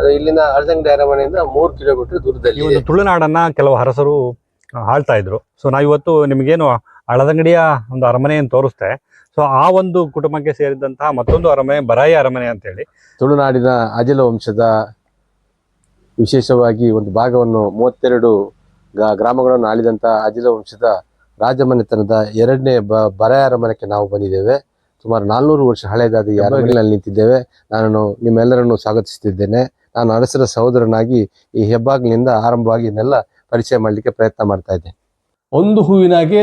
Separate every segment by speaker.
Speaker 1: ಅದು ಇಲ್ಲಿನ ಅಳದಂಗಡಿ ಅರಮನೆಯಿಂದ ಮೂರು ಕಿಲೋಮೀಟರ್ ದೂರದಲ್ಲಿ
Speaker 2: ಈ ಒಂದು ತುಳುನಾಡನ್ನ ಕೆಲವು ಅರಸರು ಆಳ್ತಾ ಇದ್ರು. ಸೊ ನಾವಿವತ್ತು ನಿಮಗೇನು ಹಳದಂಗಡಿಯ ಒಂದು ಅರಮನೆಯನ್ನು ತೋರಿಸ್ತೆ. ಸೊ ಆ ಒಂದು ಕುಟುಂಬಕ್ಕೆ ಸೇರಿದಂತಹ ಮತ್ತೊಂದು ಅರಮನೆ ಬರಾಯಿ ಅರಮನೆ ಅಂತ ಹೇಳಿ
Speaker 1: ತುಳುನಾಡಿನ ಅಜಲ ವಂಶದ ವಿಶೇಷವಾಗಿ ಒಂದು ಭಾಗವನ್ನು ಮೂವತ್ತೆರಡು ಗ- ಗ್ರಾಮಗಳನ್ನು ಆಳಿದಂತಹ ಅಜಿಲ ವಂಶದ ರಾಜಮನೆತನದ ಎರಡನೇ ಬ ಬರಾಯ ಅರಮನೆಗೆ ನಾವು ಬಂದಿದ್ದೇವೆ. ಸುಮಾರು ನಾಲ್ನೂರು ವರ್ಷ ಹಳೆಯದಾದ ಈ ಅರಮನೆಯಲ್ಲಿ ನಿಂತಿದ್ದೇವೆ. ನಾನು ನಿಮ್ಮೆಲ್ಲರನ್ನು ಸ್ವಾಗತಿಸುತ್ತಿದ್ದೇನೆ. ನಾನು ಅರಸರ ಸಹೋದರನಾಗಿ ಈ ಹೆಬ್ಬಾಗಿಲಿಂದ ಆರಂಭವಾಗಿ ಇದನ್ನೆಲ್ಲ ಪರಿಚಯ ಮಾಡಲಿಕ್ಕೆ ಪ್ರಯತ್ನ ಮಾಡ್ತಾ ಇದ್ದೇನೆ. ಒಂದು ಹೂವಿನಾಗೆ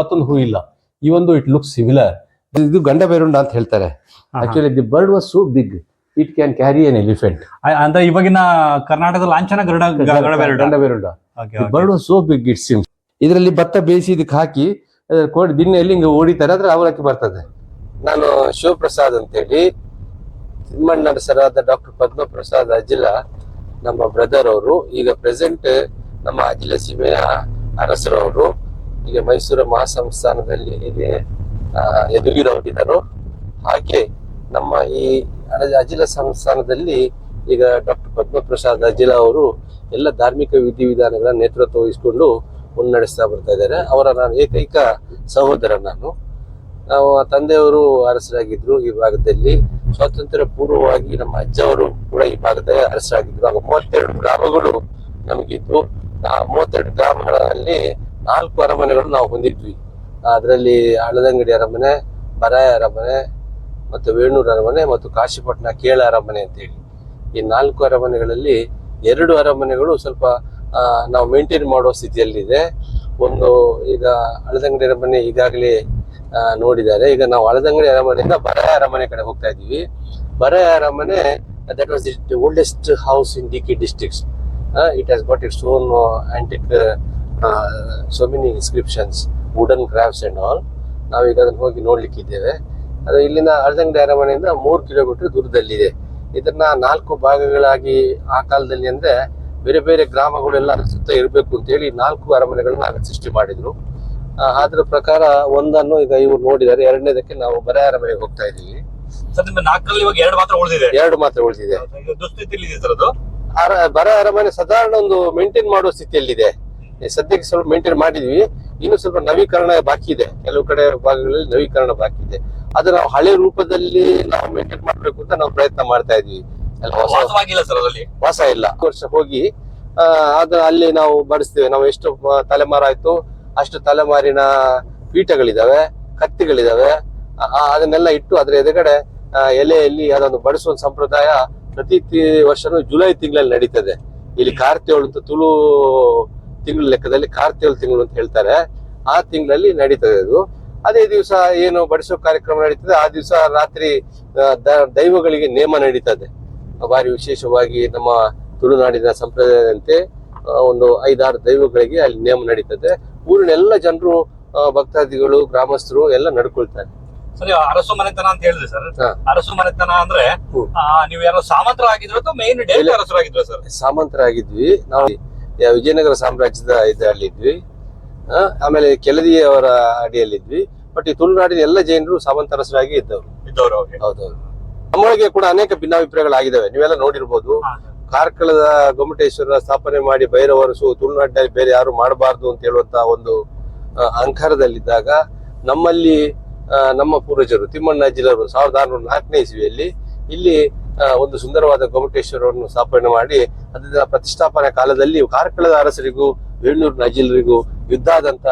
Speaker 1: ಮತ್ತೊಂದು ಹೂ ಇಲ್ಲ. ಈ ಒಂದು ಇಟ್ ಲುಕ್ ಸಿಮಿಲರ್ ಇದು ಗಂಡ ಬೇರುಂಡ ಅಂತ ಹೇಳ್ತಾರೆ. Actually the bird was so big it can carry an elephant
Speaker 2: ಅಂದ್ರೆ ಇವಾಗಿನ ಕರ್ನಾಟಕದ ಲಾಂಛನ Garuda
Speaker 1: Ganda Berunda. Bird. Was so big it seem ಇದರಲ್ಲಿ ಭತ್ತ ಬೇಯಿಸಿ ಇದಕ್ಕೆ ಹಾಕಿ ಕೋಡಿ ದಿನ ಎಲ್ಲಿ ಹಿಂಗೆ ಓಡಿತಾರೆ ಅದ್ರ ಅವಲಕ್ಕಿ ಬರ್ತದೆ. ನಾನು ಶಿವಪ್ರಸಾದ್ ಅಂತೇಳಿ ತಿಮ್ಮಣ್ಣ ಸರಾದ ಡಾಕ್ಟರ್ ಪದ್ಮಪ್ರಸಾದ್ ಅಜಿಲ, ನಮ್ಮ ಬ್ರದರ್ ಅವರು, ಈಗ ಪ್ರೆಸೆಂಟ್ ನಮ್ಮ ಅಜಿಲ ಸೀಮೆಯ ಅರಸರವರು ಈಗ ಮೈಸೂರು ಮಹಾಸಂಸ್ಥಾನದಲ್ಲಿ ಇದೆ ಎದುಗಿರವರಿದ್ದರು ಹಾಗೆ ನಮ್ಮ ಈ ಅಜ- ಅಜಿಲ ಸಂಸ್ಥಾನದಲ್ಲಿ ಈಗ ಡಾಕ್ಟರ್ ಪದ್ಮ ಪ್ರಸಾದ್ ಅಜಿಲ ಅವರು ಎಲ್ಲ ಧಾರ್ಮಿಕ ವಿಧಿವಿಧಾನಗಳ ನೇತೃತ್ವ ವಹಿಸಿಕೊಂಡು ಮುನ್ನಡೆಸ್ತಾ ಬರ್ತಾ ಇದ್ದಾರೆ. ಅವರ ನಾನು ಏಕೈಕ ಸಹೋದರ ನಾನು. ನಾವು ತಂದೆಯವರು ಅರಸರಾಗಿದ್ರು ಈ ಭಾಗದಲ್ಲಿ. ಸ್ವಾತಂತ್ರ್ಯ ಪೂರ್ವವಾಗಿ ನಮ್ಮ ಅಜ್ಜವರು ಕೂಡ ಈ ಭಾಗದ ಅರಸರಾಗಿದ್ರು ಆಗ ಮೂವತ್ತೆರಡು ಗ್ರಾಮಗಳು ನಮಗಿದ್ವು. ಆ ಮೂವತ್ತೆರಡು ಗ್ರಾಮಗಳಲ್ಲಿ ನಾಲ್ಕು ಅರಮನೆಗಳು ನಾವು ಹೊಂದಿದ್ವಿ. ಅದರಲ್ಲಿ ಹಳದಂಗಡಿ ಅರಮನೆ, ಬರಾಯ ಅರಮನೆ ಮತ್ತು ವೇಣೂರು ಅರಮನೆ ಮತ್ತು ಕಾಶಿಪಟ್ಟಣ ಕೇಳ ಅರಮನೆ ಅಂತೇಳಿ ಈ ನಾಲ್ಕು ಅರಮನೆಗಳಲ್ಲಿ ಎರಡು ಅರಮನೆಗಳು ಸ್ವಲ್ಪ ನಾವು ಮೇಂಟೈನ್ ಮಾಡೋ ಸ್ಥಿತಿಯಲ್ಲಿದೆ. ಒಂದು ಈಗ ಹಳದಂಗಡಿ ಅರಮನೆ ಈಗಾಗಲೇ ನೋಡಿದ್ದಾರೆ. ಈಗ ನಾವು ಹಳದಂಗಡಿ ಅರಮನೆಯಿಂದ ಬರ ಅರಮನೆ ಕಡೆ ಹೋಗ್ತಾ ಇದ್ದೀವಿ. ಬರ ಅರಮನೆ that was it oldest house in D K districts it has got its own antique so many inscriptions wooden crafts and all ನಾವೀಗ ಅದನ್ನು ಹೋಗಿ ನೋಡ್ಲಿಕ್ಕಿದ್ದೇವೆ ಅದು ಇಲ್ಲಿನ ಅಳದಂಗಡಿ ಅರಮನೆಯಿಂದ ಮೂರು ಕಿಲೋಮೀಟರ್ ದೂರದಲ್ಲಿದೆ. ಇದನ್ನ ನಾಲ್ಕು ಭಾಗಗಳಾಗಿ ಆ ಕಾಲದಲ್ಲಿ ಅಂದ್ರೆ ಬೇರೆ ಬೇರೆ ಗ್ರಾಮಗಳೆಲ್ಲ ಸುತ್ತ ಇರಬೇಕು ಅಂತೇಳಿ ನಾಲ್ಕು ಅರಮನೆಗಳನ್ನ ಸೃಷ್ಟಿ ಮಾಡಿದ್ರು. ಅದ್ರ ಪ್ರಕಾರ ಒಂದನ್ನು ಈಗ ಇವ್ರು ನೋಡಿದ್ದಾರೆ. ಎರಡನೇದಕ್ಕೆ ನಾವು ಬರ ಮನೆಗೆ ಹೋಗ್ತಾ ಇದೀವಿ
Speaker 2: ಸರ್ ನಿಮ್ಮ ನಾಲ್ಕರಲ್ಲಿ ಇವಾಗ ಎರಡು ಮಾತ್ರ ಉಳಿದಿದೆ.
Speaker 1: ಎರಡು ಮಾತ್ರ ಉಳಿದಿದೆ.
Speaker 2: ಇದು ದುಸ್ಥಿತಿಯಲ್ಲಿ ಇದೆ ಸರ್ ಅದು?
Speaker 1: ಅರ ಬರ ಅರಮನೆ ಸಾಧಾರಣ ಒಂದು ಮೇಂಟೈನ್ ಮಾಡುವ ಸ್ಥಿತಿಯಲ್ಲಿದೆ. ಸದ್ಯಕ್ಕೆ ಸ್ವಲ್ಪ ಮೇಂಟೈನ್ ಮಾಡಿದ್ವಿ. ಇನ್ನು ಸ್ವಲ್ಪ ನವೀಕರಣ ಬಾಕಿ ಇದೆ. ಕೆಲವು ಕಡೆ ಭಾಗಗಳಲ್ಲಿ ನವೀಕರಣ ಬಾಕಿ ಇದೆ. ಅದು ನಾವು ಹಳೆ ರೂಪದಲ್ಲಿ ನಾವು ಮೇಂಟೈನ್ ಮಾಡಬೇಕು ಅಂತ ನಾವು ಪ್ರಯತ್ನ ಮಾಡ್ತಾ ಇದೀವಿ. ಎಲ್ಲ ಹೊಸ
Speaker 2: ವಾಸವಾಗಿಲ್ಲ ಸರ್ ಅದರಲ್ಲಿ?
Speaker 1: ವಾಸ ಇಲ್ಲ. ವರ್ಷ ಹೋಗಿ ಆ, ಅದ ಅಲ್ಲಿ ನಾವು ಬಡಿಸ್ತೇವೆ. ನಾವು ಎಷ್ಟು ಮ- ತಲೆಮಾರು ಆಯ್ತು ಅಷ್ಟು ತಲೆಮಾರಿನ ಪೀಠಗಳಿದಾವೆ, ಕತ್ತಿಗಳಿದಾವೆ. ಅದನ್ನೆಲ್ಲ ಇಟ್ಟು ಅದರ ಎದುರುಗಡೆ ಎಲೆಯಲ್ಲಿ ಅದನ್ನು ಬಡಿಸುವ ಸಂಪ್ರದಾಯ ಪ್ರತಿ ವರ್ಷನು ಜುಲೈ ತಿಂಗಳಲ್ಲಿ ನಡೀತದೆ. ಇಲ್ಲಿ ಕಾರ್ತಿಯೋಳು ಅಂತ ತುಳು ತಿಂಗಳ ಲೆಕ್ಕದಲ್ಲಿ ಕಾರ್ತಿಯೋಳು ತಿಂಗಳು ಅಂತ ಹೇಳ್ತಾರೆ. ಆ ತಿಂಗಳಲ್ಲಿ ನಡೀತದೆ ಅದು. ಅದೇ ದಿವಸ ಏನು ಬಡಿಸೋ ಕಾರ್ಯಕ್ರಮ ನಡೀತದೆ. ಆ ದಿವಸ ರಾತ್ರಿ ದೈವಗಳಿಗೆ ನೇಮ ನಡೀತದೆ. ಭಾರಿ ವಿಶೇಷವಾಗಿ ನಮ್ಮ ತುಳುನಾಡಿನ ಸಂಪ್ರದಾಯದಂತೆ ಒಂದು ಐದಾರು ದೈವಗಳಿಗೆ ಅಲ್ಲಿ ನೇಮ ನಡೀತದೆ. ಊರಿನ ಎಲ್ಲ ಜನರು ಭಕ್ತಾದಿಗಳು ಗ್ರಾಮಸ್ಥರು ಎಲ್ಲ ನಡ್ಕೊಳ್ತಾರೆ.
Speaker 2: ಸರಿ ನೀವು ಅರಸು ಮನೆತನ ಅಂತ ಹೇಳಿದ್ರೆ ಸರ್. ಅರಸು ಮನೆತನ ಅಂದ್ರೆ ನೀವು ಯಾರೋ ಸಾಮಂತರಾಗಿದ್ರು ಅಥವಾ ಮೇನ್ ಡೈಲಿ
Speaker 1: ಅರಸರು
Speaker 2: ಆಗಿದ್ರು ಸರ್?
Speaker 1: ಸಾಮಂತರಾಗಿದ್ವಿ. ನಾವು ಯ- ವಿಜಯನಗರ ಸಾಮ್ರಾಜ್ಯದ ಇದರಲ್ಲಿದ್ವಿ ಆಮೇಲೆ ಕೆಲದಿಯವರ ಅಡಿಯಲ್ಲಿ ಇದ್ವಿ ಬಟ್ ಈ ತುಳುನಾಡಿನ ಎಲ್ಲ ಜೈನರು ಸಾಮಂತರಸರಾಗಿ ಇದ್ದವರು.
Speaker 2: ಇದ್ದವರು
Speaker 1: ಹೌದೌದು. ನಮ್ಮೊಳಗೆ ಕೂಡ ಅನೇಕ ಭಿನ್ನಾಭಿಪ್ರಾಯಗಳಾಗಿದ್ದಾವೆ. ನೀವೆಲ್ಲ ನೋಡಿರ್ಬೋದು. ಕಾರ್ಕಳದ ಗೊಮ್ಮಟೇಶ್ವರ ಸ್ಥಾಪನೆ ಮಾಡಿ ಬೈರವರಸು ತುಳುನಾಡಿನಲ್ಲಿ ಬೇರೆ ಯಾರು ಮಾಡಬಾರ್ದು ಅಂತ ಹೇಳುವಂತ ಒಂದು ಅಹಂಕಾರದಲ್ಲಿದ್ದಾಗ ನಮ್ಮಲ್ಲಿ ನಮ್ಮ ಪೂರ್ವಜರು, ತಿಮ್ಮಣ್ಣ ಜಿಲ್ಲರು ಸಾವಿರದ ಆರುನೂರ ನಾಲ್ಕನೇ ಇಸ್ವಿಯಲ್ಲಿ ಇಲ್ಲಿ ಒಂದು ಸುಂದರವಾದ ಗೊಮ್ಮಟೇಶ್ವರವನ್ನು ಸ್ಥಾಪನೆ ಮಾಡಿ ಅದರ ಪ್ರತಿಷ್ಠಾಪನೆ ಕಾಲದಲ್ಲಿ ಕಾರ್ಕಳದ ಅರಸರಿಗೂ ವೇಣೂರಿನ ನಜಿಲರಿಗೂ ಯುದ್ಧ ಆದಂತ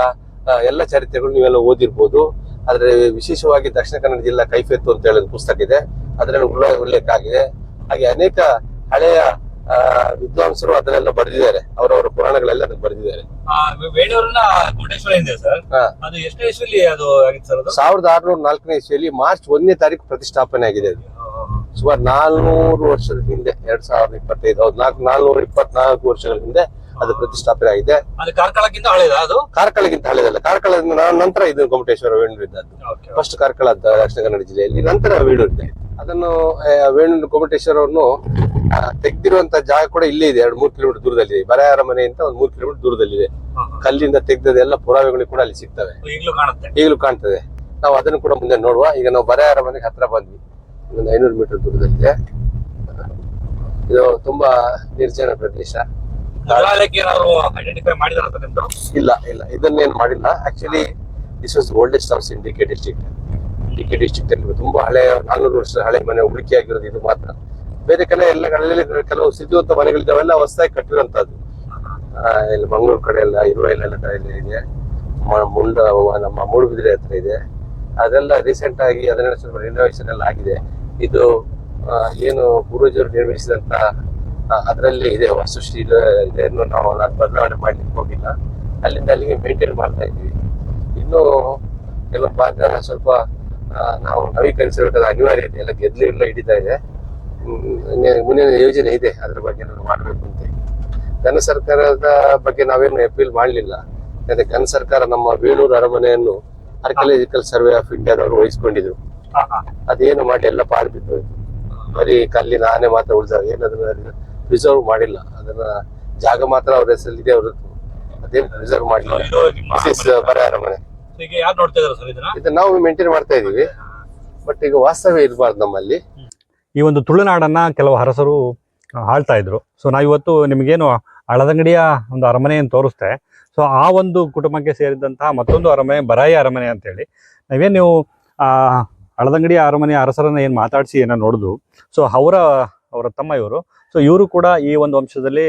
Speaker 1: ಎಲ್ಲ ಚರಿತ್ರೆಗಳು ನೀವೆಲ್ಲ ಓದಿರ್ಬೋದು. ಆದರೆ ವಿಶೇಷವಾಗಿ ದಕ್ಷಿಣ ಕನ್ನಡ ಜಿಲ್ಲಾ ಕೈಫೆತ್ತು ಅಂತ ಹೇಳೋದು ಪುಸ್ತಕ ಇದೆ. ಅದರಲ್ಲಿ ಉಲ್ಲೇಖ ಆಗಿದೆ. ಹಾಗೆ ಅನೇಕ ಹಳೆಯ ವಿದ್ವಾಂಸರು ಅದನ್ನೆಲ್ಲ ಬರೆದಿದ್ದಾರೆ. ಅವರವರ ಪುರಾಣಗಳೆಲ್ಲ ಅದನ್ನ ಬರೆದಿದ್ದಾರೆ.
Speaker 2: ವೇಣೂರಿನ ಕೋಟೇಶ್ವರ ಇದೆ ಸರ್. ಅದು ಎಷ್ಟನೇ ಇಸ್ವಿಲಿ ಅದು ಆಗಿತ್ತು ಸರ್ ಅದು?
Speaker 1: ಸಾವಿರದ ಆರುನೂರ ನಾಲ್ಕನೇ ಇಸ್ವಿಯಲ್ಲಿ ಮಾರ್ಚ್ ಒಂದನೇ ತಾರೀಕು ಪ್ರತಿಷ್ಠಾಪನೆ ಆಗಿದೆ ಅದು. ಸುಮಾರು ನಾಲ್ನೂರು ವರ್ಷದ ಹಿಂದೆ ಎರಡ್ ಸಾವಿರದ ಇಪ್ಪತ್ತೈದು ಹೌದು ನಾಲ್ಕು ನಾಲ್ನೂರ ಇಪ್ಪತ್ನಾಲ್ಕು ವರ್ಷಗಳ ಹಿಂದೆ ಅದು ಪ್ರತಿಷ್ಠಾಪನೆ ಆಗಿದೆ.
Speaker 2: ಅದು ಕಾರ್ಕಳಕ್ಕಿಂತ ಅದು?
Speaker 1: ಕಾರ್ಕಳಗಿಂತ ಹಳೆದಲ್ಲ. ಕಾರ್ಕಳದ ನಾ- ನಂತರ ಇದು ಗೊಮಟೇಶ್ವರ ವೇಣೂರು ಇದ್ದದ್ದು. ಫಸ್ಟ್ ಕಾರ್ಕಳ ದಕ್ಷಿಣ ಕನ್ನಡ ಜಿಲ್ಲೆಯಲ್ಲಿ ನಂತರ ವೇಣೂರು ಇದೆ. ಅದನ್ನು ವೇಣು ವೇಣೂರು ಗೊಮ್ಮಟೇಶ್ವರವನ್ನು ತೆಗ್ದಿರುವಂತ ಜಾಗ ಕೂಡ ಇಲ್ಲೇ ಇದೆ. ಎರಡು ಮೂರು ಕಿಲೋಮೀಟರ್ ದೂರದಲ್ಲಿದೆ ಬರಹಾರ ಮನೆ ಅಂತ ಒಂದು ಮೂರು ಕಿಲೋಮೀಟರ್ ದೂರದಲ್ಲಿದೆ ಕಲ್ಲಿಂದ ತೆಗ್ದದ ಎಲ್ಲ ಪುರಾವೆಗಳು ಕೂಡ ಅಲ್ಲಿ ಸಿಗ್ತವೆ.
Speaker 2: ಈಗಲೂ
Speaker 1: ಕಾಣ್ತದೆ. ನಾವು ಅದನ್ನು ಕೂಡ ಮುಂದೆ ನೋಡುವ. ಈಗ ನಾವು ಬರಹಾರ ಮನೆಗೆ ಹತ್ರ ಬಂದ್ವಿ. ಒಂದು ಐನೂರು ಮೀಟರ್ ದೂರದಲ್ಲಿದೆ. ಇದು ತುಂಬಾ ನಿರ್ಜನ ಪ್ರದೇಶ.
Speaker 2: ಐಡೆಂಟಿಫೈ ಮಾಡಿದಾರ ನಿಮ್ದು?
Speaker 1: ಇಲ್ಲ ಇಲ್ಲ. ಇದನ್ನೇನು ಮಾಡಿಲ್ಲ. Actually this was oldest house in D K district D K ಅಲ್ಲಿ ತುಂಬಾ ಹಳೆ ನಾನ್ನೂರು ವರ್ಷ ಹಳೆ ಮನೆ ಉಳಿಕೆ ಆಗಿರೋದು ಇದು ಮಾತ್ರ. ಬೇರೆ ಕಡೆ ಎಲ್ಲ ಕಡೆಯಲ್ಲಿ ಕೆಲವು ಸಿದ್ಧವಂತ ಮನೆಗಳಿದ್ದಾವೆಲ್ಲ ಹೊಸದಾಗಿ ಕಟ್ಟಿರುವಂತದ್ದು ಆ, ಇಲ್ಲಿ ಮಂಗಳೂರು ಕಡೆ ಎಲ್ಲ ಇರುವೆಲ್ಲ ಕಡೆ ಇದೆ. ಮುಂಡ ನಮ್ಮ ಮೂಡುಬಿದಿರೆ ಹತ್ರ ಇದೆ. ಅದೆಲ್ಲ ರೀಸೆಂಟ್ ಆಗಿ ಅದನ್ನೆಲ್ಲ ಸ್ವಲ್ಪ ರಿನೋವೇಷನ್ ಎಲ್ಲ ಆಗಿದೆ. ಇದು ಏನು ಪೂರ್ವಜರು ನಿರ್ಮಿಸಿದಂತ ಅದರಲ್ಲಿ ಇದೆ ವಾಸ್ತುಶೀಲ ಇದನ್ನು ನಾವು ಬದಲಾವಣೆ ಮಾಡ್ಲಿಕ್ಕೆ ಹೋಗಿಲ್ಲ. ಅಲ್ಲಿಂದ ಅಲ್ಲಿಗೆ ಮೇಂಟೈನ್ ಮಾಡ್ತಾ ಇದ್ದೀವಿ. ಇನ್ನು ಕೆಲವು ಭಾಗ ಸ್ವಲ್ಪ ನಾವು ನವೀಕರಿಸಬೇಕಾದ ಅನಿವಾರ್ಯತೆ ಎಲ್ಲ ಗೆದ್ಲು ಎಲ್ಲ ಹಿಡಿತಾ ಇದೆ. ಮುಂದಿನ ಯೋಜನೆ ಇದೆ ಅದ್ರ ಬಗ್ಗೆ ನಾವು ಮಾಡಬೇಕು ಅಂತ ಘನ ಸರ್ಕಾರದ ಬಗ್ಗೆ ನಾವೇನು ಅಪೀಲ್ ಮಾಡಲಿಲ್ಲ. ಯಾಕಂದ್ರೆ ಘನ ಸರ್ಕಾರ ನಮ್ಮ ಬೇಲೂರು ಅರಮನೆಯನ್ನು ಆರ್ಕಿಯಾಲಜಿಕಲ್ ಸರ್ವೆ ಆಫ್ ಇಂಡಿಯಾದವರು ವಹಿಸ್ಕೊಂಡಿದ್ರು. ಅದೇನು ಮಾಡಿ ಎಲ್ಲ ಪಾಡ್ಬಿಟ್ಟು ಬರೀ ಕಲ್ಲಿನ ಆನೆ ಮಾತ್ರ ಉಳಿದಾಗ ಏನದನ್ನ ಪ್ರಿಸರ್ವ್ ಮಾಡಿಲ್ಲ. ಅದನ್ನ ಜಾಗ ಮಾತ್ರ ಅವ್ರ ಹೆಸರಲ್ಲಿ ಇದೆ ಹೊರತು ಅದೇ ಪ್ರಿಸರ್ವ್ ಮಾಡಿಲ್ಲ. ಪರಿಹಾರ uh, ಅರಮನೆ
Speaker 2: ಈಗ ಯಾರು ನೋಡ್ತಾ ಇದಾರೆ ಸರ್ ಇದನ್ನ?
Speaker 1: ನಾವು ಮೇಂಟೈನ್ ಮಾಡ್ತಾ ಇದೀವಿ ಬಟ್ ಈಗ ವಾಸ್ತವ್ಯ ಇರಬಾರ್ದು ನಮ್ಮಲ್ಲಿ.
Speaker 2: ಈ ಒಂದು ತುಳುನಾಡನ್ನ ಕೆಲವು ಹರಸರು ಆಳ್ತಾ ಇದ್ರು. ಸೊ ನಾವಿವತ್ತು ನಿಮಗೇನು ಹಳದಂಗಡಿಯ ಒಂದು ಅರಮನೆಯನ್ನು ತೋರಿಸ್ತೆ. ಸೊ ಆ ಒಂದು ಕುಟುಂಬಕ್ಕೆ ಸೇರಿದಂತಹ ಮತ್ತೊಂದು ಅರಮನೆ ಬರಾಯಿ ಅರಮನೆ ಅಂತೇಳಿ. ನಾವೇನು ನೀವು ಆ ಹಳದಂಗಡಿಯ ಅರಮನೆಯ ಅರಸರನ್ನ ಏನು ಮಾತಾಡಿಸಿ ಏನೋ ನೋಡಿದ್ವು ಸೊ ಅವರ ಅವರ ತಮ್ಮ ಇವರು. ಸೊ ಇವರು ಕೂಡ ಈ ಒಂದು ವಂಶದಲ್ಲಿ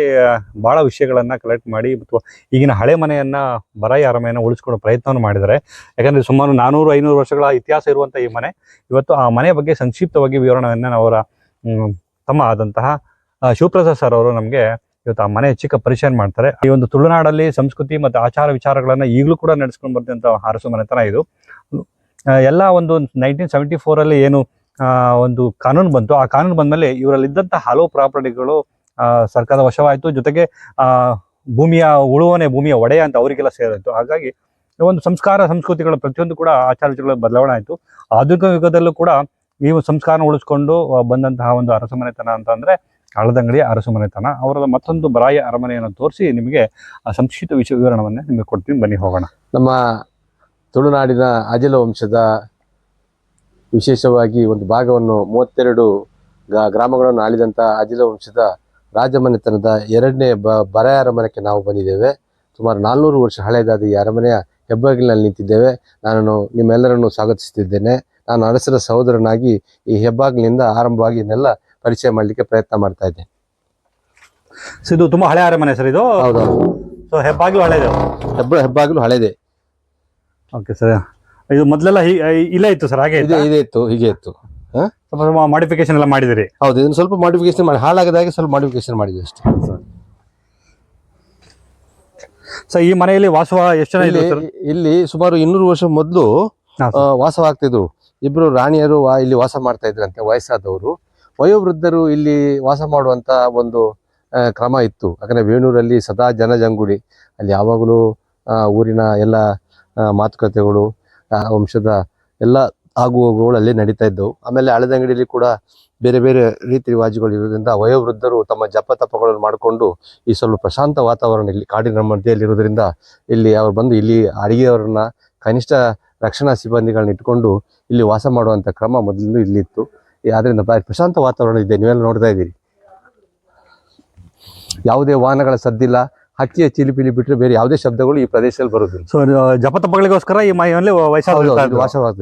Speaker 2: ಬಹಳ ವಿಷಯಗಳನ್ನ ಕಲೆಕ್ಟ್ ಮಾಡಿ ಅಥವಾ ಈಗಿನ ಹಳೆ ಮನೆಯನ್ನ, ಬರಾಯಿ ಅರಮನೆಯನ್ನು ಉಳಿಸ್ಕೊಳ್ಳೋ ಪ್ರಯತ್ನವನ್ನು ಮಾಡಿದ್ದಾರೆ. ಯಾಕಂದ್ರೆ ಸುಮಾರು ನಾನೂರು, ಐನೂರು ವರ್ಷಗಳ ಇತಿಹಾಸ ಇರುವಂಥ ಈ ಮನೆ. ಇವತ್ತು ಆ ಮನೆ ಬಗ್ಗೆ ಸಂಕ್ಷಿಪ್ತವಾಗಿ ವಿವರಣೆಯನ್ನು ಅವರ ತಮ್ಮ ಆದಂತಹ ಶಿವಪ್ರಸಾದ್ ಸರ್ ಅವರು ನಮಗೆ ಇವತ್ತು ಆ ಮನೆ ಚಿಕ್ಕ ಪರಿಚಯ ಮಾಡ್ತಾರೆ. ಈ ಒಂದು ತುಳುನಾಡಲ್ಲಿ ಸಂಸ್ಕೃತಿ ಮತ್ತು ಆಚಾರ ವಿಚಾರಗಳನ್ನ ಈಗಲೂ ಕೂಡ ನಡೆಸ್ಕೊಂಡು ಬರ್ತಿದ್ದಂಥ ಹಾರಸು ಮನೆತನ ಇದು. ಎಲ್ಲ ಒಂದು ನೈನ್ಟೀನ್ ಸೆವೆಂಟಿ ಫೋರಲ್ಲಿ ಏನು ಒಂದು ಕಾನೂನು ಬಂತು. ಆ ಕಾನೂನು ಬಂದ್ಮೇಲೆ ಇವರಲ್ಲಿದ್ದಂಥ ಹಲವು ಪ್ರಾಪರ್ಟಿಗಳು ಸರ್ಕಾರದ ವಶವಾಯಿತು. ಜೊತೆಗೆ ಭೂಮಿಯ ಉಳುವನೆ, ಭೂಮಿಯ ಒಡೆಯ ಅಂತ ಅವರಿಗೆಲ್ಲ ಸೇರಿತು ಹಾಗಾಗಿ ಒಂದು ಸಂಸ್ಕಾರ, ಸಂಸ್ಕೃತಿಗಳ ಪ್ರತಿಯೊಂದು ಕೂಡ ಆಚಾರ ಬದಲಾವಣೆ ಆಯಿತು. ಆಧುನಿಕ ಯುಗದಲ್ಲೂ ಕೂಡ ಈ ಸಂಸ್ಕಾರ ಉಳಿಸ್ಕೊಂಡು ಬಂದಂತಹ ಒಂದು ಅರಸು ಮನೆತನ ಅಂತಂದ್ರೆ ಹಳದಂಗಡಿಯ ಅರಸು ಮನೆತನ. ಅವರ ಮತ್ತೊಂದು ಬರಾಯ ಅರಮನೆಯನ್ನು ತೋರಿಸಿ ನಿಮಗೆ ಆ ಸಂಕ್ಷಿಪ್ತ ವಿಷಯ ವಿವರಣವನ್ನು ನಿಮಗೆ ಕೊಡ್ತೀನಿ. ಬನ್ನಿ ಹೋಗೋಣ.
Speaker 1: ನಮ್ಮ ತುಳುನಾಡಿನ ಅಜಲ ವಂಶದ ವಿಶೇಷವಾಗಿ ಒಂದು ಭಾಗವನ್ನು ಮೂವತ್ತೆರಡು ಗ್ರಾಮಗಳನ್ನು ಆಳಿದಂಥ ಅಜಿಲ ವಂಶದ ರಾಜಮನೆತನದ ಎರಡನೇ ಬ ಬರ ಅರಮನೆಗೆ ನಾವು ಬಂದಿದ್ದೇವೆ. ಸುಮಾರು ನಾಲ್ನೂರು ವರ್ಷ ಹಳೆಯದಾದ ಈ ಅರಮನೆಯ ಹೆಬ್ಬಾಗಿಲಿನಲ್ಲಿ ನಿಂತಿದ್ದೇವೆ. ನಾನು ನಿಮ್ಮೆಲ್ಲರನ್ನು ಸ್ವಾಗತಿಸುತ್ತಿದ್ದೇನೆ. ನಾನು ಅರಸರ ಸಹೋದರನಾಗಿ ಈ ಹೆಬ್ಬಾಗಿಲಿನಿಂದ ಆರಂಭವಾಗಿ ಇದನ್ನೆಲ್ಲ ಪರಿಚಯ ಮಾಡಲಿಕ್ಕೆ ಪ್ರಯತ್ನ ಮಾಡ್ತಾ ಇದ್ದೇನೆ.
Speaker 2: ಸೊ ಇದು ತುಂಬಾ ಹಳೆ ಅರಮನೆ ಸರ್ ಇದು?
Speaker 1: ಹೌದೌದು
Speaker 2: ಸೊ ಹೆಬ್ಬಾಗಿಲು ಹಳೆಯದು
Speaker 1: ಹೆಬ್ಬ ಹೆಬ್ಬಾಗಿಲು ಹಳೆದೆ.
Speaker 2: ಓಕೆ ಸರ್ ಇದು ಮೊದಲೆಲ್ಲ ಇಲ್ಲ ಇತ್ತು ಸರ್ ಹಾಗೆ
Speaker 1: ಇದೆ ಇದೆ ಇತ್ತು ಹೀಗೆ ಇತ್ತು?
Speaker 2: ಸ್ವಲ್ಪ ಮಾಡಿಫಿಕೇಶನ್ ಎಲ್ಲ ಮಾಡಿದಿರಿ.
Speaker 1: ಹೌದು ಇದನ್ನು ಸ್ವಲ್ಪ ಮಾಡಿಫಿಕೇಶನ್ ಮಾಡಿ ಹಾಳಾಗದಾಗೆ ಸ್ವಲ್ಪ ಮಾಡಿಫಿಕೇಶನ್ ಮಾಡಿದ್ವಿ ಅಷ್ಟೇ.
Speaker 2: ಸರ್ ಈ ಮನೆಯಲ್ಲಿ ವಾಸವ ಎಷ್ಟು ಜನ
Speaker 1: ಇಲ್ಲಿ
Speaker 2: ಇದ್ರು
Speaker 1: ಇಲ್ಲಿ ಸುಮಾರು ಇನ್ನೂರು ವರ್ಷ ಮೊದಲು
Speaker 2: ಹಾ, ಸರ್.
Speaker 1: ವಾಸವಾಗ್ತಿದ್ರು ಇಬ್ರು ರಾಣಿಯರು ವಾ- ಇಲ್ಲಿ ವಾಸ ಮಾಡ್ತಾ ಇದ್ರಂತೆ ವಯಸ್ಸಾದವರು. ವಯೋವೃದ್ಧರು ಇಲ್ಲಿ ವಾಸ ಮಾಡುವಂತ ಒಂದು ಆ, ಕ್ರಮ ಇತ್ತು. ಯಾಕಂದ್ರೆ ವೇಣೂರಲ್ಲಿ ಸದಾ ಜನಜಂಗುಡಿ ಅಲ್ಲಿ ಯಾವಾಗಲೂ ಆ, ಊರಿನ ಎಲ್ಲ ಆ, ಮಾತುಕತೆಗಳು ವಂಶದ ಎಲ್ಲ ಆಗು ಹೋಗುಗಳು ಅಲ್ಲಿ ನಡೀತಾ ಇದ್ದವು. ಆಮೇಲೆ ಹಳದಂಗಡಿಯಲ್ಲಿ ಕೂಡ ಬೇರೆ ಬೇರೆ ರೀತಿ ರಿವಾಜುಗಳು ಇರೋದ್ರಿಂದ ವಯೋವೃದ್ಧರು ತಮ್ಮ ಜಪ ತಪಗಳನ್ನು ಮಾಡಿಕೊಂಡು ಈ ಸ್ವಲ್ಪ ಪ್ರಶಾಂತ ವಾತಾವರಣ ಇಲ್ಲಿ ಕಾಡಿನ ಮಧ್ಯದಲ್ಲಿ ಇರೋದ್ರಿಂದ ಇಲ್ಲಿ ಅವ್ರು ಬಂದು ಇಲ್ಲಿ ಅಡಿಗೆಯವರನ್ನ ಕನಿಷ್ಠ ರಕ್ಷಣಾ ಸಿಬ್ಬಂದಿಗಳನ್ನ ಇಟ್ಕೊಂಡು ಇಲ್ಲಿ ವಾಸ ಮಾಡುವಂಥ ಕ್ರಮ ಮೊದಲಿಂದ ಇಲ್ಲಿತ್ತು. ಆದ್ರಿಂದ ಬಾರಿ ಪ್ರಶಾಂತ ವಾತಾವರಣ ಇದೆ. ನೀವೆಲ್ಲ ನೋಡ್ತಾ ಇದ್ದೀರಿ. ಯಾವುದೇ ವಾಹನಗಳ ಸದ್ದಿಲ್ಲ. ಹಕ್ಕಿಯ ಚಿಲಿಪಿಲಿ ಬಿಟ್ಟರೆ ಬೇರೆ ಯಾವುದೇ ಶಬ್ದಗಳು ಈ ಪ್ರದೇಶದಲ್ಲಿ ಬರುತ್ತೆ
Speaker 2: ಸೊ ಜಪತಪ್ಪಗಳಿಗೋಸ್ಕರ ಈ ಮನೆಯಲ್ಲಿ
Speaker 1: ವಾಸವಾಗ್ತಾ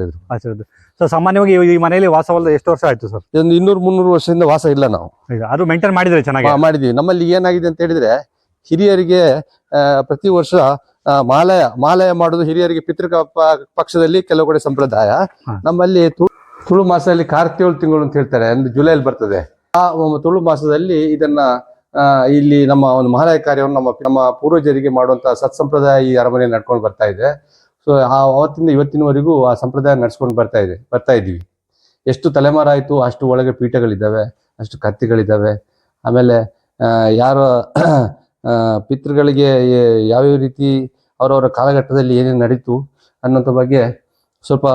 Speaker 1: ಇದ್ರು.
Speaker 2: ಸೊ ಸಾಮಾನ್ಯವಾಗಿ ಈ ಮನೆಯಲ್ಲಿ ವಾಸವಲ್ಲ ಎಷ್ಟು ವರ್ಷ ಆಯ್ತು ಸರ್
Speaker 1: ಒಂದು ಇನ್ನೂರು ಮುನ್ನೂರು ವರ್ಷದಿಂದ ವಾಸ ಇಲ್ಲ ನಾವು.
Speaker 2: ಅದು ಮೇಂಟೈನ್ ಮಾಡಿದ್ರೆ ಚೆನ್ನಾಗಿ.
Speaker 1: ಮಾಡಿದ್ವಿ. ನಮ್ಮಲ್ಲಿ ಏನಾಗಿದೆ ಅಂತ ಹೇಳಿದ್ರೆ ಹಿರಿಯರಿಗೆ ಪ್ರತಿ ವರ್ಷ ಮಾಲಯ ಮಾಲಯ ಮಾಡೋದು ಹಿರಿಯರಿಗೆ ಪಿತೃಕ ಪಕ್ಷದಲ್ಲಿ ಕೆಲವು ಕಡೆ ಸಂಪ್ರದಾಯ. ನಮ್ಮಲ್ಲಿ ತುಳು ಮಾಸದಲ್ಲಿ ಕಾರ್ತಿಯೋಳು ತಿಂಗಳು ಅಂತ ಹೇಳ್ತಾರೆ ಅಂದ್ರೆ ಜುಲೈಲಿ ಬರ್ತದೆ. ಆ ತುಳು ಮಾಸದಲ್ಲಿ ಇದನ್ನ ಇಲ್ಲಿ ನಮ್ಮ ಒಂದು ಮಹಾಲಯ ಕಾರ್ಯವನ್ನು ನಮ್ಮ ನಮ್ಮ ಪೂರ್ವಜರಿಗೆ ಮಾಡುವಂತ ಸತ್ಸಂಪ್ರದಾಯ ಈ ಅರಮನೆ ನಡ್ಕೊಂಡು ಬರ್ತಾ ಇದೆ. ಸೊ ಅವತ್ತಿಂದ ಇವತ್ತಿನವರೆಗೂ ಆ ಸಂಪ್ರದಾಯ ನಡ್ಸ್ಕೊಂಡು ಬರ್ತಾ ಇದೆ, ಬರ್ತಾ ಇದ್ದೀವಿ. ಎಷ್ಟು ತಲೆಮಾರಾಯಿತು, ಅಷ್ಟು ಒಳಗೆ ಪೀಠಗಳಿದ್ದಾವೆ, ಅಷ್ಟು ಕತ್ತಿಗಳಿದ್ದಾವೆ. ಆಮೇಲೆ ಯಾರ ಪಿತೃಗಳಿಗೆ ಯಾವ್ಯಾವ ರೀತಿ ಅವರವರ ಕಾಲಘಟ್ಟದಲ್ಲಿ ಏನೇನು ನಡೀತು ಅನ್ನೋಂಥ ಬಗ್ಗೆ ಸ್ವಲ್ಪ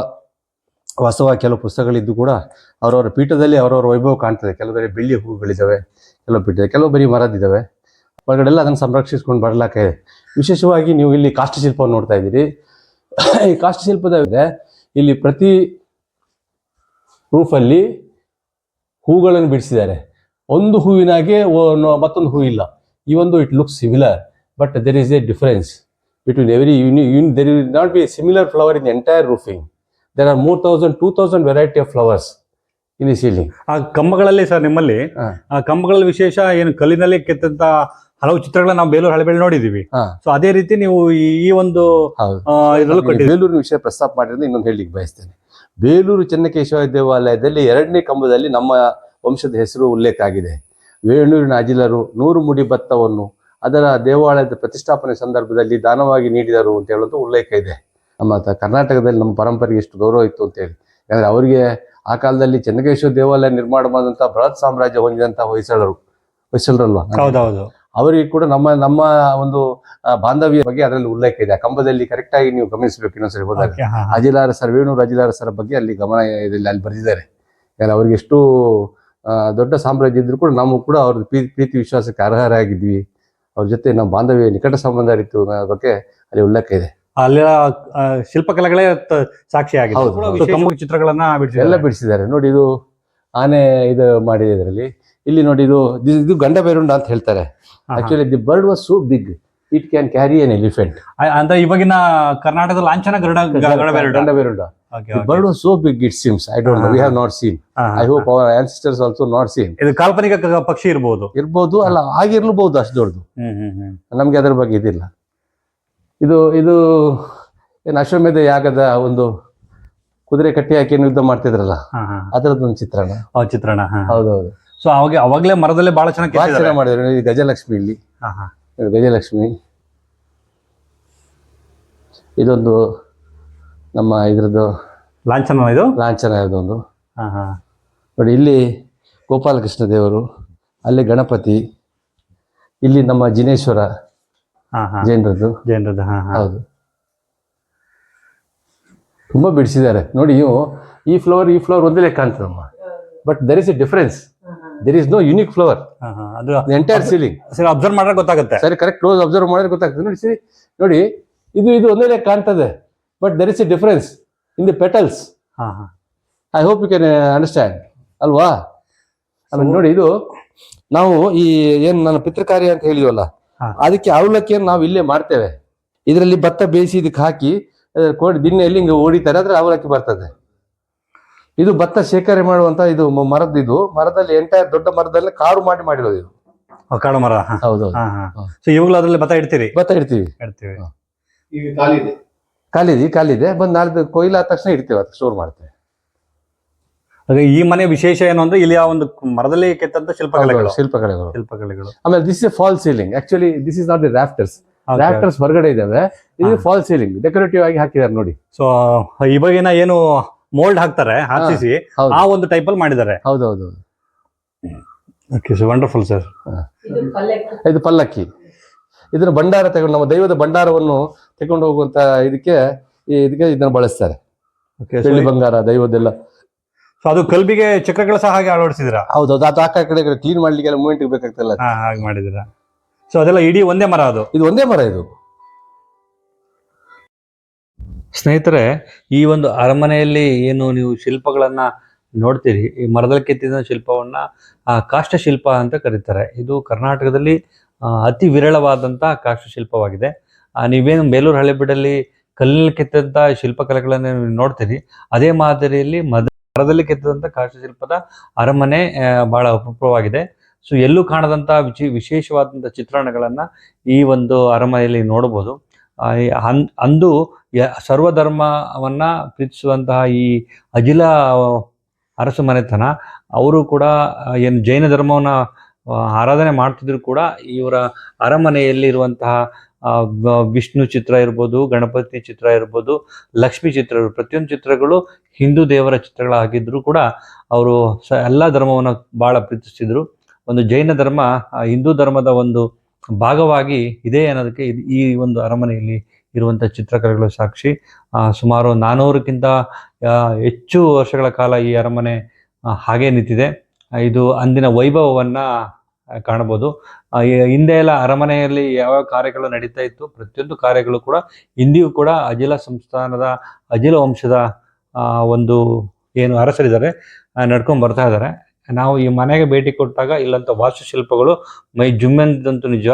Speaker 1: ವಾಸ್ತವ ಕೆಲವು ಪುಸ್ತಕಗಳಿದ್ದು ಕೂಡ ಅವರವರ ಪೀಠದಲ್ಲಿ ಅವರವರ ವೈಭವ ಕಾಣ್ತದೆ. ಕೆಲವು ಬೆಳ್ಳಿ ಹೂವುಗಳಿದ್ದಾವೆ ಕೆಲವು ಬಿಟ್ಟಿದೆ. ಕೆಲವು ಬರೀ ಮರದಿದ್ದಾವೆ ಒಳಗಡೆ ಎಲ್ಲ ಅದನ್ನು ಸಂರಕ್ಷಿಸ್ಕೊಂಡು ಬರಲಾಕೆ ವಿಶೇಷವಾಗಿ ನೀವು ಇಲ್ಲಿ ಕಾಷ್ಟಶಿಲ್ಪವನ್ನು ನೋಡ್ತಾ ಇದ್ದೀರಿ. ಈ ಕಾಷ್ಟಶಿಲ್ಪದ ಇಲ್ಲಿ ಪ್ರತಿ ರೂಫಲ್ಲಿ ಹೂಗಳನ್ನು ಬಿಡಿಸಿದ್ದಾರೆ. ಒಂದು ಹೂವಿನಾಗೆ ಮತ್ತೊಂದು ಹೂ ಇಲ್ಲ. ಈ ಒಂದು it look similar but there is a difference between every uni there will not be similar flower in entire roofing there are more thousand two thousand variety of flowers the ceiling
Speaker 2: ಆ ಕಂಬಗಳಲ್ಲಿ sir ನಿಮ್ಮಲ್ಲಿ. ಆ ಕಂಬಗಳಲ್ಲಿ ವಿಶೇಷ ಏನು ಕಲ್ಲಿನಲ್ಲಿ ಕೆತ್ತಂತ ಹಲವು ಚಿತ್ರಗಳನ್ನ ನಾವು ಬೇಲೂರು ಹಳೆಬೇಳೆ ನೋಡಿದೀವಿ. ಸೊ ಅದೇ ರೀತಿ ನೀವು ಈ ಒಂದು
Speaker 1: ಬೇಲೂರಿನ ವಿಷಯ ಪ್ರಸ್ತಾಪ ಮಾಡಿದ್ರೆ ಇನ್ನೊಂದು ಹೇಳಲಿಕ್ಕೆ ಬಯಸ್ತೇನೆ. ಬೇಲೂರು ಚೆನ್ನಕೇಶವ ದೇವಾಲಯದಲ್ಲಿ ಎರಡನೇ ಕಂಬದಲ್ಲಿ ನಮ್ಮ ವಂಶದ ಹೆಸರು ಉಲ್ಲೇಖ ಆಗಿದೆ. ವೇಣೂರಿನ ಅಜಿಲರು ನೂರು ಮುಡಿ ಭತ್ತವನ್ನು ಅದರ ದೇವಾಲಯದ ಪ್ರತಿಷ್ಠಾಪನೆ ಸಂದರ್ಭದಲ್ಲಿ ದಾನವಾಗಿ ನೀಡಿದರು ಅಂತ ಹೇಳೋದು ಉಲ್ಲೇಖ ಇದೆ. ನಮ್ಮ ಕರ್ನಾಟಕದಲ್ಲಿ ನಮ್ಮ ಪರಂಪರೆಗೆ ಎಷ್ಟು ಗೌರವ ಇತ್ತು ಅಂತ ಹೇಳಿ. ಯಾಕಂದ್ರೆ ಅವರಿಗೆ ಆ ಕಾಲದಲ್ಲಿ ಚೆನ್ನಕೇಶವ ದೇವಾಲಯ ನಿರ್ಮಾಣ ಮಾಡಿದಂತ ಬೃಹತ್ ಸಾಮ್ರಾಜ್ಯ ಹೊಂದಿದಂತ ಹೊಯ್ಸಳರು ಹೊಯ್ಸಳರಲ್ವಾ?
Speaker 2: ಹೌದೌದು.
Speaker 1: ಅವರಿಗೆ ಕೂಡ ನಮ್ಮ ನಮ್ಮ ಒಂದು ಬಾಂಧವ್ಯ ಬಗ್ಗೆ ಅದರಲ್ಲಿ ಉಲ್ಲೇಖ ಇದೆ. ಆ ಕಂಬದಲ್ಲಿ ಕರೆಕ್ಟ್ ಆಗಿ ನೀವು ಗಮನಿಸಬೇಕು ಇನ್ನೊಂದ್ಸರಿ ಹೋದಾಗ. ಅಜಿಲಾರ ಸರ್ ವೇಣು ಅಜಿಲಾರ ಸರ್ ಬಗ್ಗೆ ಅಲ್ಲಿ ಗಮನ ಇದರಲ್ಲಿ ಅಲ್ಲಿ ಬರೆದಿದ್ದಾರೆ. ಯಾಕಂದ್ರೆ ಅವ್ರಿಗೆ ಎಷ್ಟು ದೊಡ್ಡ ಸಾಮ್ರಾಜ್ಯ ಇದ್ರು ಕೂಡ ನಾವು ಕೂಡ ಅವ್ರ ಪ್ರೀತಿ ಪ್ರೀತಿ ವಿಶ್ವಾಸಕ್ಕೆ ಅರ್ಹರಾಗಿದ್ವಿ. ಅವ್ರ ಜೊತೆ ನಮ್ಮ ಬಾಂಧವ್ಯ ನಿಕಟ ಸಂಬಂಧ ಇತ್ತು ಅನ್ನೋ ಬಗ್ಗೆ ಅಲ್ಲಿ ಉಲ್ಲೇಖ ಇದೆ.
Speaker 2: ಅಲ್ಲಿನ ಆ, ಶಿಲ್ಪಕಲೆಗಳೇ ಸಾಕ್ಷಿ ಆಗಿದೆ
Speaker 1: ಹೌದು.
Speaker 2: ಚಿತ್ರಗಳನ್ನ.
Speaker 1: ಎಲ್ಲ ಬಿಡಿಸಿದ್ದಾರೆ. ನೋಡಿ ಇದು ಆನೆ ಇದು ಮಾಡಿದೆ ಇದರಲ್ಲಿ. ಇಲ್ಲಿ ನೋಡಿ ಇದು ಇದು- ಗಂಡ ಬೇರುಂಡ ಅಂತ ಹೇಳ್ತಾರೆ. Actually the bird was so big it can carry an elephant
Speaker 2: ಅಂದ್ರೆ ಇವಾಗಿನ ಕರ್ನಾಟಕದ ಲಾಂಛನ Garuda.
Speaker 1: Ganda Berunda.
Speaker 2: Bird.
Speaker 1: Was
Speaker 2: so
Speaker 1: big it seems I don't seems. Have
Speaker 2: not seen
Speaker 1: I hope our ancestors also not seen
Speaker 2: ಇದು ಕಾಲ್ಪನಿಕ ಪಕ್ಷಿ ಇರ್ಬೋದು.
Speaker 1: ಇರ್ಬೋದು ಅಲ್ಲ ಆಗಿರ್ಲೂಬಹುದು ಅಷ್ಟು ದೊಡ್ಡದು. ನಮ್ಗೆ ಅದ್ರ ಬಗ್ಗೆ ಇದಿಲ್ಲ. ಇದು ಇದು ಏನು ಅಶ್ವಮೇಧ ಯಾಗದ ಒಂದು ಕುದುರೆ ಕಟ್ಟಿ ಹಾಕಿ ಏನು ಯುದ್ಧ ಮಾಡ್ತಿದ್ರಲ್ಲ. ಅದರದ್ದೊಂದು ಚಿತ್ರಣ
Speaker 2: ಚಿತ್ರಣ.
Speaker 1: ಹೌದೌದು
Speaker 2: ಸೊ ಅವಾಗ ಅವಾಗಲೇ ಮರದಲ್ಲೇ ಬಹಳ ಚೆನ್ನಾಗಿ
Speaker 1: ಮಾಡಿದ್ರು ಗಜಲಕ್ಷ್ಮಿ ಇಲ್ಲಿ
Speaker 2: ಹಾ, ಹಾ.
Speaker 1: ಗಜಲಕ್ಷ್ಮಿ ಇದೊಂದು ನಮ್ಮ ಇದ್ರದ್ದು
Speaker 2: ಲಾಂಛನ ಇದು
Speaker 1: ಲಾಂಛನ ಇದೊಂದು
Speaker 2: ಹಾ, ಹಾ.
Speaker 1: ನೋಡಿ ಇಲ್ಲಿ ಗೋಪಾಲಕೃಷ್ಣ ದೇವರು ಅಲ್ಲಿ ಗಣಪತಿ ಇಲ್ಲಿ ನಮ್ಮ ಜಿನೇಶ್ವರ. ಜೈನರದ್ದು
Speaker 2: ಜೈನರದ್ದು.
Speaker 1: ಹೌದು. ತುಂಬಾ ಬಿಡಿಸಿದ್ದಾರೆ. ನೋಡಿ ಇವು ಈ ಫ್ಲವರ್ ಈ ಫ್ಲವರ್ ಒಂದೇ ಲೆಕ್ಕ ಕಾಣ್ತದಮ್ಮ but there is a difference there is no unique flower.
Speaker 2: ಅದು
Speaker 1: ಎಂಟೈರ್ ಸೀಲಿಂಗ್
Speaker 2: ಸರಿ ಅಬ್ಸರ್ವ್ ಮಾಡ್ರೆ ಗೊತ್ತಾಗುತ್ತೆ.
Speaker 1: ಸರಿ ಕರೆಕ್ಟ್ ಕ್ಲೋಸ್ ಅಬ್ಸರ್ವ್ ಮಾಡಿದ್ರೆ ಗೊತ್ತಾಗ್ತದೆ ನೋಡಿ ಸರಿ. ನೋಡಿ ಇದು ಇದು ಒಂದೇ ಲೆಕ್ಕ ಕಾಣ್ತದೆ but there is a difference in the petals
Speaker 2: ಹಾ, ಹಾ.
Speaker 1: I hope you can understand ಅಲ್ವಾ? ಆಮೇಲೆ ನೋಡಿ ಇದು ನಾವು ಈ ಏನು ನನ್ನ ಪಿತೃಕಾರ್ಯ ಅಂತ ಹೇಳಿದ್ವಲ್ಲ. ಅದಕ್ಕೆ ಅವಲಕ್ಕಿಯನ್ನು ನಾವು ಇಲ್ಲೇ ಮಾಡ್ತೇವೆ ಇದರಲ್ಲಿ ಭತ್ತ ಬೇಯಿಸಿ ಇದಕ್ಕೆ ಹಾಕಿ ಕೊಡಿ ಕೋಡಿ ದಿಣ್ಣೆಯಲ್ಲಿ ಹಿಂಗೆ ಓಡಿತಾರೆ ಆದ್ರೆ ಅವಲಕ್ಕಿ ಬರ್ತದೆ. ಇದು ಭತ್ತ ಶೇಖರಣೆ ಮಾಡುವಂತ ಇದು ಮರದ ಮರದ್ದು ಇದು. ಮರದಲ್ಲಿ ಎಂಟೈರ್ ದೊಡ್ಡ ಮರದಲ್ಲಿ ಕಾರು ಮಾಡಿ ಮಾಡಿರೋದು ಇದು.
Speaker 2: ಕಾಡು ಮರ.
Speaker 1: ಹೌದು.
Speaker 2: ಸೊ ಇವಾಗಲೂ ಅದ್ರಲ್ಲಿ ಭತ್ತ ಇಡ್ತೀರಿ?
Speaker 1: ಭತ್ತ ಇಡ್ತೀವಿ.
Speaker 2: ಇಡ್ತೀವಿ.
Speaker 1: ಕಾಲಿದೆ. ಕಾಲಿದೆ ಖಾಲಿದೆ ಬಂದು ನಾಳೆ ಕೊಯ್ಲಾದ ಆದ ತಕ್ಷಣ ಇಡ್ತೇವೆ ಅದು ಸ್ಟೋರ್ ಮಾಡ್ತೇವೆ.
Speaker 2: ಅದೇ ಈ ಮನೆ ವಿಶೇಷ ಏನು ಅಂದ್ರೆ ಇಲ್ಲಿ ಆ ಒಂದು ಮರದಲ್ಲಿ ಕೆತ್ತಂತ ಶಿಲ್ಪಕಲೆಗಳು.
Speaker 1: ಶಿಲ್ಪಕಲೆಗಳು.
Speaker 2: ಶಿಲ್ಪಕಲೆಗಳು.
Speaker 1: ಆಮೇಲೆ this is false ceiling actually this is not the rafters. Rafters ಹೊರಗಡೆ ಇದಾವೆ. ಇದು. ಫಾಲ್ ಸೀಲಿಂಗ್ ಡೆಕೋರೇಟಿವ್ ಆಗಿ ಹಾಕಿದ್ದಾರೆ ನೋಡಿ.
Speaker 2: ಸೊ ಇವಾಗಿನ ಏನು ಮೋಲ್ಡ್ ಹಾಕ್ತಾರೆ ಹಾಕಿಸಿ ಆ ಒಂದು ಟೈಪ್ ಅಲ್ಲಿ ಮಾಡಿದ್ದಾರೆ.
Speaker 1: ಹೌದೌದು
Speaker 2: ಓಕೆ ಸರ್ ವಂಡರ್ಫುಲ್ ಸರ್
Speaker 3: ಇದು ಪಲ್ಲಕ್ಕಿ
Speaker 1: ಇದು ಪಲ್ಲಕ್ಕಿ. ಇದನ್ನ ಭಂಡಾರ ತಗೊಂಡು ನಮ್ಮ ದೈವದ ಭಂಡಾರವನ್ನು ತಗೊಂಡು ಹೋಗುವಂತ ಇದಕ್ಕೆ ಈ ಇದಕ್ಕೆ ಇದನ್ನ ಬಳಸ್ತಾರೆ. ಬೆಳ್ಳಿ ಬಂಗಾರ ದೈವದೆಲ್ಲ
Speaker 2: ಸೊ ಅದು ಕಲ್ಬಿಗೆ ಚಕ್ರಗಳು ಸಹ ಹಾಗೆ ಅಳವಡಿಸಿದ್ರ
Speaker 1: ಹೌದು ಅದು ಆ ಕಡೆ ಕಡೆ ಕ್ಲೀನ್ ಮಾಡ್ಲಿಕ್ಕೆ ಮೂಮೆಂಟ್ ಬೇಕಾಗ್ತಲ್ಲ
Speaker 2: ಹಾ ಹಾಗೆ ಮಾಡಿದಿರಾ ಸೊ ಅದೆಲ್ಲ ಇಡೀ ಒಂದೇ ಮರ ಅದು?
Speaker 1: ಇದು ಒಂದೇ ಮರ ಇದು.
Speaker 2: ಸ್ನೇಹಿತರೆ ಈ ಒಂದು ಅರಮನೆಯಲ್ಲಿ ಏನು ನೀವು ಶಿಲ್ಪಗಳನ್ನ ನೋಡ್ತೀರಿ? ಈ ಮರದಲ್ಲಿ ಕೆತ್ತಿದ ಶಿಲ್ಪವನ್ನ ಆ, ಕಾಷ್ಟಶಿಲ್ಪ ಅಂತ ಕರೀತಾರೆ. ಇದು ಕರ್ನಾಟಕದಲ್ಲಿ ಅತಿ ವಿರಳವಾದಂತಹ ಕಾಷ್ಟಶಿಲ್ಪವಾಗಿದೆ. ಶಿಲ್ಪವಾಗಿದೆ ನೀವೇನು ಬೇಲೂರು ಹಳೆಬೀಡಲ್ಲಿ ಕಲ್ಲಿನಲ್ಲಿ ಕೆತ್ತಿದ್ದ ಶಿಲ್ಪಕಲೆಗಳನ್ನು ನೀವು ನೋಡ್ತೀರಿ. ಅದೇ ಮಾದರಿಯಲ್ಲಿ ಮದ ಮರದಲ್ಲಿ ಕೆತ್ತಿದಂಥ ಕಾಷ್ಟಶಿಲ್ಪದ ಅರಮನೆ ಬಹಳ ಅಪರೂಪವಾಗಿದೆ. ಸೊ ಎಲ್ಲೂ ಕಾಣದಂತಹ ವಿಚಿ ವಿಶೇಷವಾದಂಥ ಚಿತ್ರಣಗಳನ್ನ ಈ ಒಂದು ಅರಮನೆಯಲ್ಲಿ ನೋಡಬಹುದು. ಅಂದು ಸರ್ವಧರ್ಮವನ್ನ ಪ್ರೀತಿಸುವಂತಹ ಈ ಅಜಿಲ ಅರಸು ಮನೆತನ, ಅವರು ಕೂಡ ಏನು ಜೈನ ಧರ್ಮವನ್ನ ಆರಾಧನೆ ಮಾಡ್ತಿದ್ರು ಕೂಡ ಇವರ ಅರಮನೆಯಲ್ಲಿ ಇರುವಂತಹ ವಿಷ್ಣು ಚಿತ್ರ ಇರ್ಬೋದು, ಗಣಪತಿ ಚಿತ್ರ ಇರ್ಬೋದು, ಲಕ್ಷ್ಮಿ ಚಿತ್ರ ಪ್ರತಿಯೊಂದು ಚಿತ್ರಗಳು ಹಿಂದೂ ದೇವರ ಚಿತ್ರಗಳಾಗಿದ್ದರೂ ಕೂಡ ಅವರು ಸ, ಎಲ್ಲ ಧರ್ಮವನ್ನು ಭಾಳ ಪ್ರೀತಿಸ್ತಿದ್ರು. ಒಂದು ಜೈನ ಧರ್ಮ ಹಿಂದೂ ಧರ್ಮದ ಒಂದು ಭಾಗವಾಗಿ ಇದೆ ಅನ್ನೋದಕ್ಕೆ ಈ ಒಂದು ಅರಮನೆಯಲ್ಲಿ ಇರುವಂಥ ಚಿತ್ರಕಲೆಗಳು ಸಾಕ್ಷಿ. ಸುಮಾರು ನಾನ್ನೂರಕ್ಕಿಂತ ಹೆಚ್ಚು ವರ್ಷಗಳ ಕಾಲ ಈ ಅರಮನೆ ಹಾಗೇ ನಿಂತಿದೆ. ಇದು ಅಂದಿನ ವೈಭವವನ್ನ ಕಾಣಬಹುದು ಹಿಂದೆ ಎಲ್ಲ ಅರಮನೆಯಲ್ಲಿ ಯಾವ ಕಾರ್ಯಗಳು ನಡೀತಾ ಇತ್ತು, ಪ್ರತಿಯೊಂದು ಕಾರ್ಯಗಳು ಕೂಡ ಇಂದಿಗೂ ಕೂಡ ಅಜಿಲ ಸಂಸ್ಥಾನದ ಅಜಿಲ ವಂಶದ ಒಂದು ಏನು ಅರಸರಿದ್ದಾರೆ ನಡ್ಕೊಂಡು ಬರ್ತಾ ಇದ್ದಾರೆ. ನಾವು ಈ ಮನೆಗೆ ಭೇಟಿ ಕೊಟ್ಟಾಗ ಇಲ್ಲಂತ ವಾಸ್ತುಶಿಲ್ಪಗಳು ಮೈ ಜುಮ್ಮೆಂದಂತೂ ನಿಜ.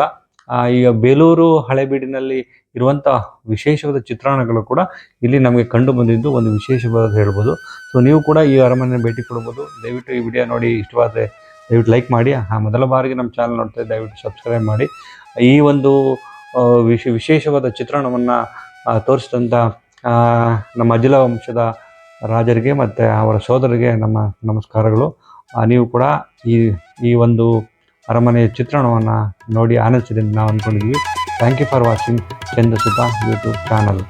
Speaker 2: ಈಗ ಬೇಲೂರು ಹಳೆಬೀಡಿನಲ್ಲಿ ಇರುವಂಥ ವಿಶೇಷವಾದ ಚಿತ್ರಣಗಳು ಕೂಡ ಇಲ್ಲಿ ನಮಗೆ ಕಂಡು ಬಂದಿದ್ದು, ಒಂದು ವಿಶೇಷವಾದ ಹೇಳ್ಬೋದು. ಸೊ ನೀವು ಕೂಡ ಈ ಅರಮನೆ ಭೇಟಿ ಕೊಡ್ಬೋದು. ದಯವಿಟ್ಟು ಈ ವಿಡಿಯೋ ನೋಡಿ. ಇಷ್ಟವಾದರೆ ದಯವಿಟ್ಟು ಲೈಕ್ ಮಾಡಿ. ಆ, ಮೊದಲ ಬಾರಿಗೆ ನಮ್ಮ ಚಾನಲ್ ನೋಡ್ತಾ ದಯವಿಟ್ಟು ಸಬ್ಸ್ಕ್ರೈಬ್ ಮಾಡಿ. ಈ ಒಂದು ವಿಶೇ, ವಿಶೇಷವಾದ ಚಿತ್ರಣವನ್ನು ತೋರಿಸಿದಂಥ ನಮ್ಮ ಅಜಿಲ ವಂಶದ ರಾಜರಿಗೆ ಮತ್ತು ಅವರ ಸೋದರಿಗೆ ನಮ್ಮ ನಮಸ್ಕಾರಗಳು. ನೀವು ಕೂಡ ಈ ಈ ಒಂದು ಅರಮನೆಯ ಚಿತ್ರಣವನ್ನು ನೋಡಿ ಆನಂದಿಸಿದೆ ನಾವು ಅಂದ್ಕೊಂಡಿದ್ವಿ thank you for watching Chandrasuda YouTube channel